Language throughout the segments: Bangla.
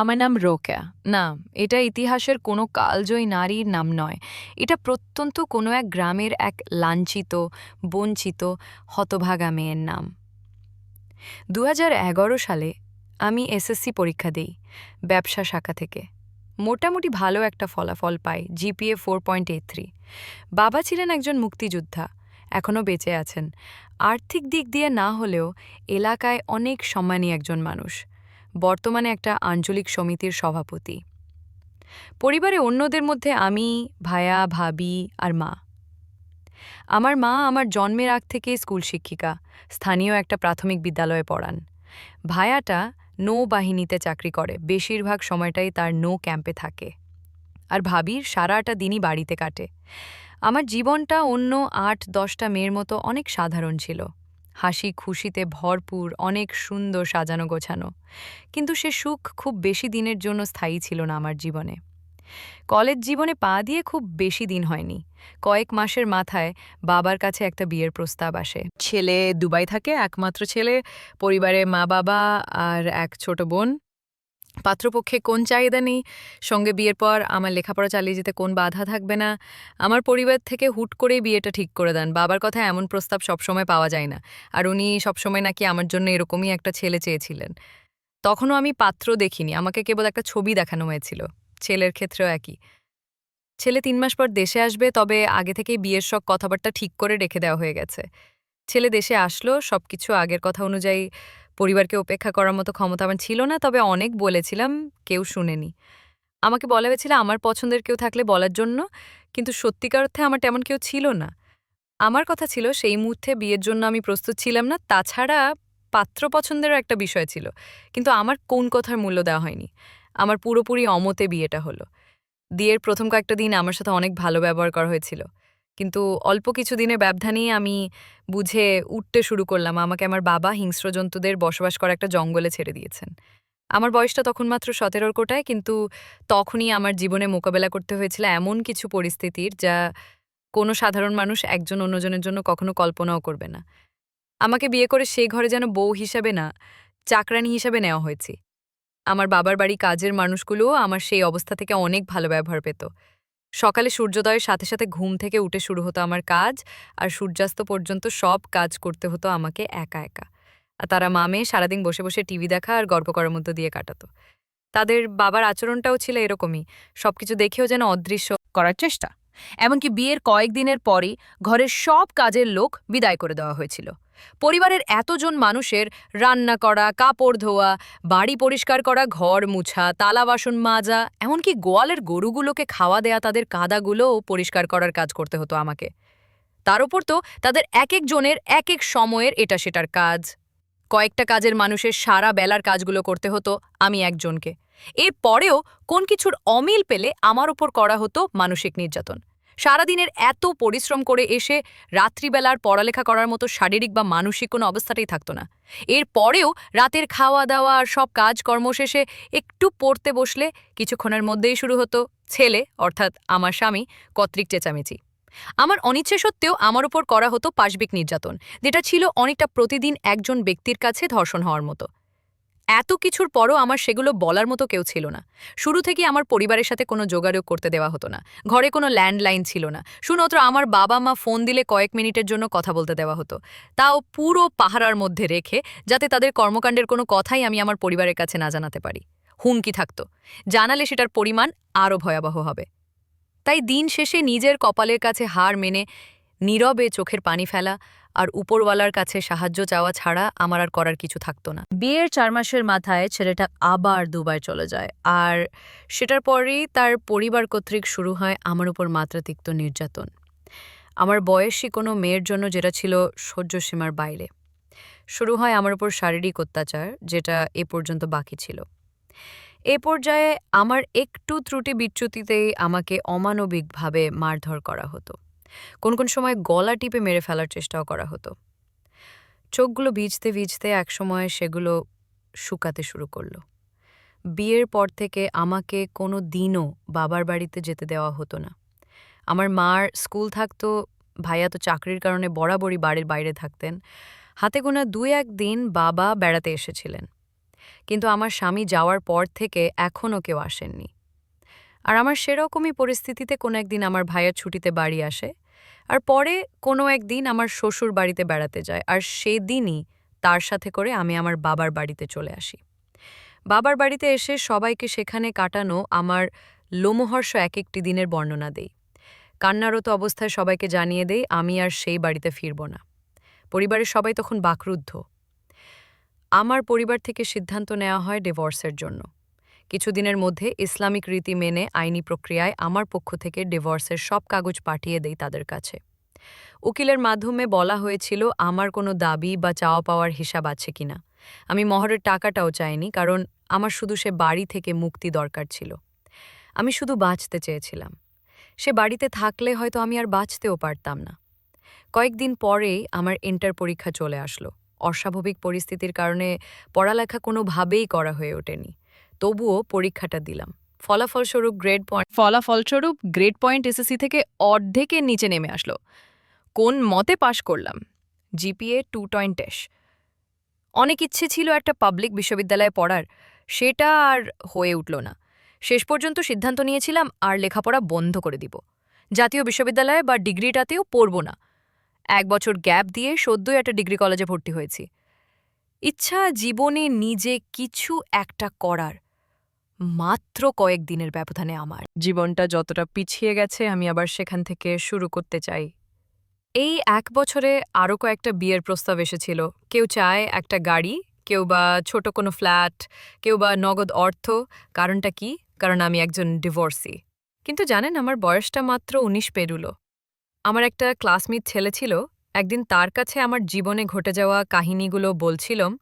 আমার নাম রোকেয়া। না, এটা ইতিহাসের কোনো কালজয়ী নারীর নাম নয়। এটা প্রত্যন্ত কোনো এক গ্রামের এক লাঞ্ছিত, বঞ্চিত, হতভাগা মেয়ের নাম। দু হাজার এগারো সালে আমি এসএসসি পরীক্ষা দিই ব্যবসা শাখা থেকে। মোটামুটি ভালো একটা ফলাফল পাই, GPA four point eight three বাবা ছিলেন একজন মুক্তিযোদ্ধা এখনও বেঁচে আছেন। আর্থিক দিক দিয়ে না হলেও এলাকায় অনেক সম্মানী একজন মানুষ। বর্তমানে একটা আঞ্চলিক সমিতির সভাপতি। পরিবারে অন্যদের মধ্যে আমি, ভায়া, ভাবি আর মা। আমার মা আমার জন্মের আগ থেকে স্কুল শিক্ষিকা, স্থানীয় একটা প্রাথমিক বিদ্যালয়ে পড়ান। ভায়াটা নৌ বাহিনীতে চাকরি করে, বেশিরভাগ সময়টাই তার নৌ ক্যাম্পে থাকে। আর ভাবির সারাটা দিনই বাড়িতে কাটে। আমার জীবনটা অন্য আট দশটা মেয়ের মতো অনেক সাধারণ ছিল। হাসি খুশিতে ভরপুর, অনেক সুন্দর সাজানো গোছানো। কিন্তু সে সুখ খুব বেশি দিনের জন্য স্থায়ী ছিল না আমার জীবনে। কলেজ জীবনে পা দিয়ে খুব বেশি দিন হয়নি। কয়েক মাসের মাথায় বাবার কাছে একটা বিয়ের প্রস্তাব আসে। ছেলে দুবাই থাকে, একমাত্র ছেলে, পরিবারে মা বাবা আর এক ছোট বোন। পাত্রপক্ষে কোন চাহিদা নেই, সঙ্গে বিয়ের পর আমার লেখাপড়া চালিয়ে যেতে কোন বাধা থাকবে না। আমার পরিবার থেকে হুট করেই বিয়েটা ঠিক করে দেন। বাবার কথা এমন প্রস্তাব সবসময় পাওয়া যায় না। আর উনি সবসময় নাকি আমার জন্য এরকমই একটা ছেলে চেয়েছিলেন। তখনও আমি পাত্র দেখিনি। আমাকে কেবল একটা ছবি দেখানো হয়েছিল। ছেলের ক্ষেত্রেও একই। ছেলে তিন মাস পর দেশে আসবে, তবে আগে থেকেই বিয়ের সব কথাবার্তা ঠিক করে রেখে দেওয়া হয়ে গেছে। ছেলে দেশে আসলো, সবকিছু আগের কথা অনুযায়ী পরিবারকে উপেক্ষা করার মতো ক্ষমতা আমার ছিল না, তবে অনেক বলেছিলাম, কেউ শুনেনি। আমাকে বলা হয়েছিল আমার পছন্দের কেউ থাকলে বলার জন্য, কিন্তু সত্যিকার অর্থে আমার তেমন কেউ ছিল না। আমার কথা ছিল, সেই মুহূর্তে বিয়ের জন্য আমি প্রস্তুত ছিলাম না, তাছাড়া পাত্র পছন্দেরও একটা বিষয় ছিল, কিন্তু আমার কোন কথার মূল্য দেওয়া হয়নি। আমার পুরোপুরি অমতে বিয়েটা হলো। বিয়ের প্রথম কয়েকটা দিন আমার সাথে অনেক ভালো ব্যবহার করা হয়েছিল। কিন্তু অল্প কিছু দিনের ব্যবধানেই আমি বুঝে উঠতে শুরু করলাম। আমাকে আমার বাবা হিংস্র জন্তুদের বসবাস করা একটা জঙ্গলে ছেড়ে দিয়েছেন। আমার বয়সটা তখন মাত্র সতেরোর কোটায়, কিন্তু তখনই আমার জীবনে মোকাবেলা করতে হয়েছিল এমন কিছু পরিস্থিতির যা কোনো সাধারণ মানুষ একজন অন্যজনের জন্য কখনো কল্পনাও করবে না। আমাকে বিয়ে করে সেই ঘরে যেন বউ হিসাবে না চাকরানি হিসাবে নেওয়া হয়েছে। আমার বাবার বাড়ি কাজের মানুষগুলোও আমার সেই অবস্থা থেকে অনেক ভালো ব্যবহার পেত। সকালে সূর্যোদয়ের সাথে সাথে ঘুম থেকে উঠে শুরু হতো আমার কাজ, আর সূর্যাস্ত পর্যন্ত সব কাজ করতে হতো আমাকে একা একা। আর তারা মামে সারাদিন বসে বসে টিভি দেখা আর গর্ব করার মধ্য দিয়ে কাটাতো। তাদের বাবার আচরণটাও ছিল এরকমই, সবকিছু দেখেও যেন অদৃশ্য করার চেষ্টা। এমনকি বিয়ের কয়েকদিনের পরই ঘরের সব কাজের লোক বিদায় করে দেওয়া হয়েছিল। পরিবারের এতজন মানুষের রান্না করা, কাপড় ধোয়া, বাড়ি পরিষ্কার করা, ঘর মুছা, তালা বাসন মাজা, এমনকি গোয়ালের গরুগুলোকে খাওয়া দেয়া তাদের কাদাগুলোও পরিষ্কার করার কাজ করতে হতো আমাকে। তার ওপর তো তাদের এক এক জনের এক এক সময়ের এটা সেটার কাজ। কয়েকটা কাজের মানুষের সারা বেলার কাজগুলো করতে হতো আমি একজনকে। এর পরেও কোন কিছুর অমিল পেলে আমার ওপর করা হতো মানসিক নির্যাতন। সারাদিনের এত পরিশ্রম করে এসে রাত্রিবেলার পড়ালেখা করার মতো শারীরিক বা মানসিক কোনো অবস্থাটাই থাকতো না। এর পরেও রাতের খাওয়া দাওয়া আর সব কাজকর্ম শেষে একটু পড়তে বসলে কিছুক্ষণের মধ্যেই শুরু হতো ছেলে, অর্থাৎ আমার স্বামী কর্তৃক চেঁচামেচি। আমার অনিচ্ছে সত্ত্বেও আমার উপর করা হতো পাশবিক নির্যাতন, যেটা ছিল অনেকটা প্রতিদিন একজন ব্যক্তির কাছে ধর্ষণ হওয়ার মতো। এত কিছুর পরও আমার সেগুলো বলার মতো কেউ ছিল না। শুরু থেকে আমার পরিবারের সাথে কোনো যোগাযোগ করতে দেওয়া হতো না। ঘরে কোনো ল্যান্ডলাইন ছিল না। শুধুমাত্র আমার বাবা মা ফোন দিলে কয়েক মিনিটের জন্য কথা বলতে দেওয়া হতো। তাও পুরো পাহারার মধ্যে রেখে যাতে তাদের কর্মকাণ্ডের কোনো কথাই আমি আমার পরিবারের কাছে না জানাতে পারি। হুমকি থাকতো। জানালে সেটার পরিমাণ আরও ভয়াবহ হবে। তাই দিন শেষে নিজের কপালের কাছে হার মেনে নীরবে চোখের পানি ফেলা আর উপরওয়ালার কাছে সাহায্য চাওয়া ছাড়া আমার আর করার কিছু থাকতো না। বিয়ের চার মাসের মাথায় ছেলেটা আবার দুবাই চলে যায় আর সেটার পরেই তার পরিবার কর্তৃক শুরু হয় আমার উপর মাত্রাতিক্ত নির্যাতন। আমার বয়সী কোনো মেয়ের জন্য যেটা ছিল সহ্য সীমার বাইরে। শুরু হয় আমার উপর শারীরিক অত্যাচার, যেটা এ পর্যন্ত বাকি ছিল। এ পর্যায়ে আমার একটু ত্রুটি বিচ্যুতিতেই আমাকে অমানবিকভাবে মারধর করা হতো। কোন কোন সময় গলা টিপে মেরে ফেলার চেষ্টাও করা হতো। চোখগুলো ভিজতে ভিজতে একসময় সেগুলো শুকাতে শুরু করল। বিয়ের পর থেকে আমাকে কোনো দিনও বাবার বাড়িতে যেতে দেওয়া হতো না। আমার মার স্কুল থাকতো, ভাইয়া তো চাকরির কারণে বরাবরই বাড়ির বাইরে থাকতেন। হাতে গোনা দু এক দিন বাবা বেড়াতে এসেছিলেন। কিন্তু আমার স্বামী যাওয়ার পর থেকে এখনও কেউ আসেননি। আর আমার সেরকমই পরিস্থিতিতে কোনো একদিন আমার ভাইয়ের ছুটিতে বাড়ি আসে আর পরে কোনো একদিন আমার শ্বশুর বাড়িতে বেড়াতে যায় আর সেদিনই তার সাথে করে আমি আমার বাবার বাড়িতে চলে আসি। বাবার বাড়িতে এসে সবাইকে সেখানে কাটানো আমার লোমহর্ষ এক একটি দিনের বর্ণনা দেই। কান্নারত অবস্থায় সবাইকে জানিয়ে দেই, আমি আর সেই বাড়িতে ফিরব না। পরিবারের সবাই তখন বাকরুদ্ধ। আমার পরিবার থেকে সিদ্ধান্ত নেওয়া হয় ডিভোর্সের জন্য। কিছুদিনের মধ্যে ইসলামিক রীতি মেনে আইনি প্রক্রিয়ায় আমার পক্ষ থেকে ডিভোর্সের সব কাগজ পাঠিয়ে দেই তাদের কাছে। উকিলের মাধ্যমে বলা হয়েছিল, আমার কোনো দাবি বা চাওয়া পাওয়ার হিসাব আছে কিনা। আমি মহরের টাকাটাও চাইনি, কারণ আমার শুধু সে বাড়ি থেকে মুক্তি দরকার ছিল। আমি শুধু বাঁচতে চেয়েছিলাম। সে বাড়িতে থাকলে হয়তো আমি আর বাঁচতেও পারতাম না। কয়েকদিন পরেই আমার ইন্টার পরীক্ষা চলে আসলো। অস্বাভাবিক পরিস্থিতির কারণে পড়ালেখা কোনোভাবেই করা হয়ে ওঠেনি। তবুও পরীক্ষাটা দিলাম। ফলাফলস্বরূপ গ্রেড পয়েন্ট ফলাফলস্বরূপ গ্রেড পয়েন্ট এসএসসি থেকে অর্ধেকের নিচে নেমে আসলো। কোন মতে পাশ করলাম? জিপিএ টু টয়েন্টেশ অনেক ইচ্ছে ছিল একটা পাবলিক বিশ্ববিদ্যালয়ে পড়ার। সেটা আর হয়ে উঠল না। শেষ পর্যন্ত সিদ্ধান্ত নিয়েছিলাম, আর লেখাপড়া বন্ধ করে দিব। জাতীয় বিশ্ববিদ্যালয়ে বা ডিগ্রিটাতেও পড়ব না। এক বছর গ্যাপ দিয়ে সদ্যই একটা ডিগ্রি কলেজে ভর্তি হয়েছি। ইচ্ছা জীবনে নিজে কিছু একটা করার। মাত্র কয়েক দিনের ব্যবধানে আমার। জীবনটা যতটা পিছিয়ে গেছে আমি আবার সেখান থেকে শুরু করতে চাই। এই এক বছরে আরও কয়েকটা বিয়ের প্রস্তাব এসেছিল। কেউ চায় একটা গাড়ি কেউ বা ছোট কোনো ফ্ল্যাট কেউ বা নগদ অর্থ। কারণটা কি? কারণ আমি একজন ডিভোর্সি। কিন্তু জানেন আমার বয়সটা মাত্র উনিশ পেরুলো। আমার একটা ক্লাসমেট ছেলে ছিল। একদিন তার কাছে আমার জীবনে ঘটে যাওয়া কাহিনীগুলো বলছিলাম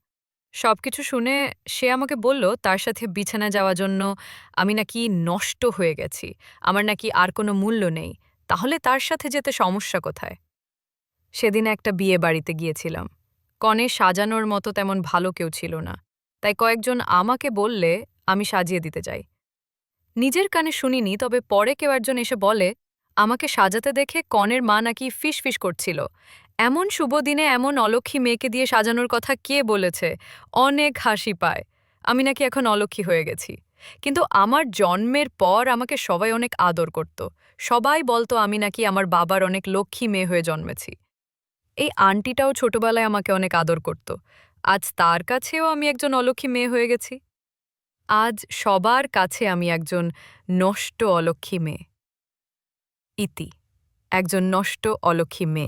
সবকিছু শুনে সে আমাকে বলল, তার সাথে বিছানা যাওয়ার জন্য আমি নাকি নষ্ট হয়ে গেছি। আমার নাকি আর কোনো মূল্য নেই। তাহলে তার সাথে যেতে সমস্যা কোথায়? সেদিন একটা বিয়ে বাড়িতে গিয়েছিলাম। কনে সাজানোর মতো তেমন ভালো কেউ ছিল না। তাই কয়েকজন আমাকে বললে আমি সাজিয়ে দিতে যাই। নিজের কানে শুনিনি, তবে পরে কেউ একজন এসে বলে, আমাকে সাজাতে দেখে কনের মা নাকি ফিস ফিস করছিল। এমন শুভ দিনে এমন অলক্ষী মেয়েকে দিয়ে সাজানোর কথা কে বলেছে? অনেক হাসি পায়। আমি নাকি এখন অলক্ষী হয়ে গেছি। কিন্তু আমার জন্মের পর আমাকে সবাই অনেক আদর করত। সবাই বলতো আমি নাকি আমার বাবার অনেক লক্ষ্মী মেয়ে হয়ে জন্মেছি। এই আন্টিটাও ছোটবেলায় আমাকে অনেক আদর করত। আজ তার কাছেও আমি একজন অলক্ষী মেয়ে হয়ে গেছি। আজ সবার কাছে আমি একজন নষ্ট অলক্ষী মেয়ে। ইতি, একজন নষ্ট অলক্ষী মেয়ে।